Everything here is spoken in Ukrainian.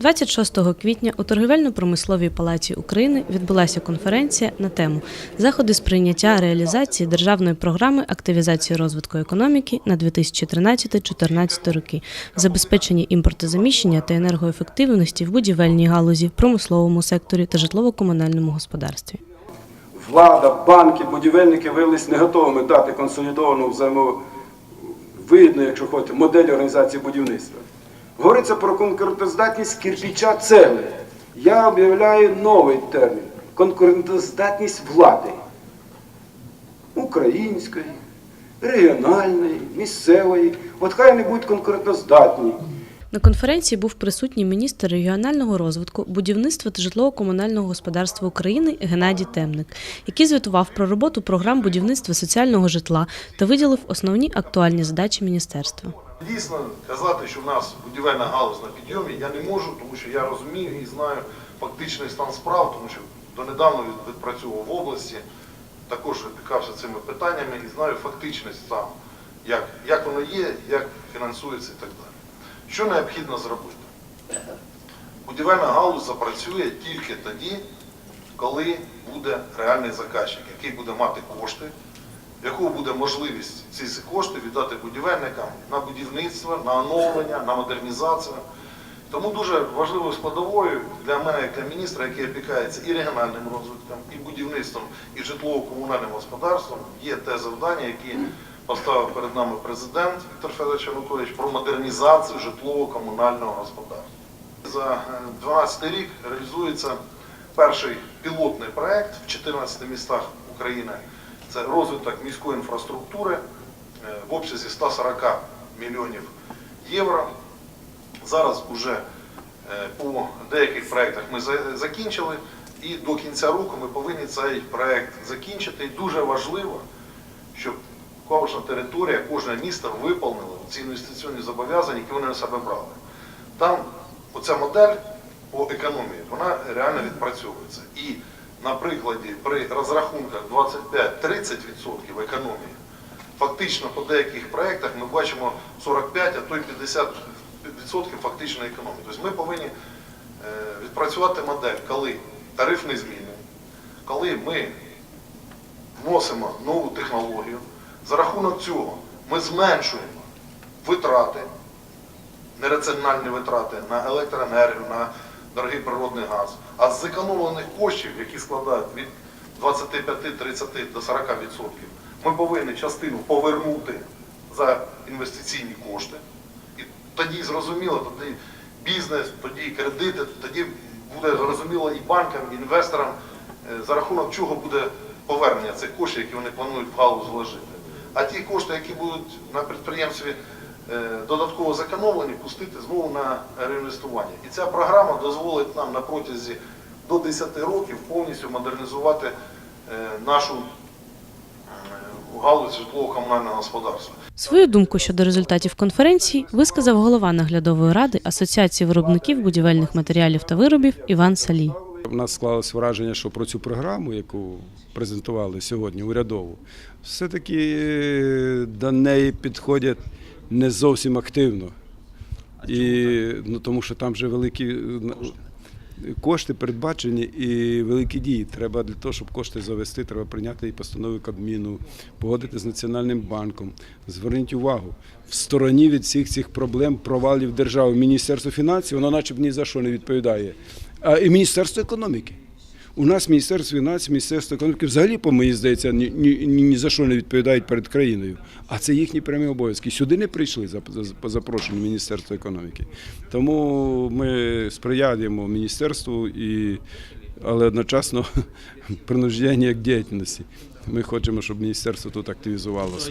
26 квітня у торгівельно-промисловій палаці України відбулася конференція на тему Заходи з прийняття реалізації державної програми активізації розвитку економіки на 2013-2014 роки, забезпечення імпортозаміщення та енергоефективності в будівельній галузі, промисловому секторі та житлово-комунальному господарстві. влада, банки, будівельники виявилися не готовими дати консолідовану взаємовидну, якщо хочете, модель організації будівництва. Говориться про конкурентоздатність кирпича цегли. Я об'являю новий термін конкурентоздатність влади української, регіональної, місцевої. От хай вони будуть конкурентоздатні. На конференції був присутній міністр регіонального розвитку, будівництва та житлово-комунального господарства України Геннадій Темник, який звітував про роботу програм будівництва соціального житла та виділив основні актуальні задачі міністерства. Дійсно, казати, що в нас будівельна галузь на підйомі, я не можу, тому що я розумію і знаю фактичний стан справ, тому що донедавна від- відпрацьовував в області, також опікався цими питаннями і знаю фактичний стан, як, як воно є, як фінансується і так далі. Що необхідно зробити? Будівельна галузь запрацює тільки тоді, коли буде реальний заказчик, який буде мати кошти, якого буде можливість ці кошти віддати будівельникам на будівництво, на оновлення, на модернізацію. Тому дуже важливою складовою для мене, як для міністра, який опікається і регіональним розвитком, і будівництвом, і житлово-комунальним господарством, є те завдання, яке поставив перед нами президент Віктор Федорович Янукович про модернізацію житлово-комунального господарства. За е, 2012 рік реалізується перший пілотний проект в 14 містах України. Це розвиток міської інфраструктури е, в обсязі 140 мільйонів євро. Зараз вже е, по деяких проєктах ми закінчили, і до кінця року ми повинні цей проєкт закінчити. І дуже важливо, щоб кожна територія, кожне місто виповнило ці інвестиційні зобов'язання, які вони на себе брали. Там оця модель по економії, вона реально відпрацьовується. І на прикладі при розрахунках 25-30% економії, фактично по деяких проєктах ми бачимо 45, а то й 50% фактичної економії. Тобто ми повинні е, відпрацювати модель, коли тариф не змінний, коли ми вносимо нову технологію. За рахунок цього ми зменшуємо витрати, нераціональні витрати на електроенергію, на дорогий природний газ. А з зекономлених коштів, які складають від 25, 30 до 40%, ми повинні частину повернути за інвестиційні кошти. І тоді зрозуміло, тоді бізнес, тоді кредити, тоді буде зрозуміло і банкам, і інвесторам, е, за рахунок чого буде повернення цих коштів, які вони планують в галузь вложити. А ті кошти, які будуть на підприємстві додатково зекономлені, пустити знову на реінвестування. І ця програма дозволить нам на протязі до 10 років повністю модернізувати е, нашу е, галузь житлово-комунального господарства. Свою думку щодо результатів конференції висказав голова наглядової ради Асоціації виробників будівельних матеріалів та виробів Іван Салій. У нас склалось враження, що про цю програму, яку презентували сьогодні, урядову, все-таки е, до неї підходять не зовсім активно. І, ну, тому що там вже великі е, на- кошти передбачені і великі дії. Треба для того, щоб кошти завести, треба прийняти і постанови Кабміну, погодити з Національним банком. Зверніть увагу, в стороні від всіх цих проблем, провалів держави, Міністерство фінансів, воно начеб ні за що не відповідає. А і Міністерство економіки. У нас Міністерство фінансів, Міністерство економіки взагалі, по мені здається, ні, ні, ні, за що не відповідають перед країною. А це їхні прямі обов'язки. Сюди не прийшли за, за, по запрошенню Міністерства економіки. Тому ми сприяємо міністерству, і, але одночасно принуждення к діяльності. Ми хочемо, щоб міністерство тут активізувалося.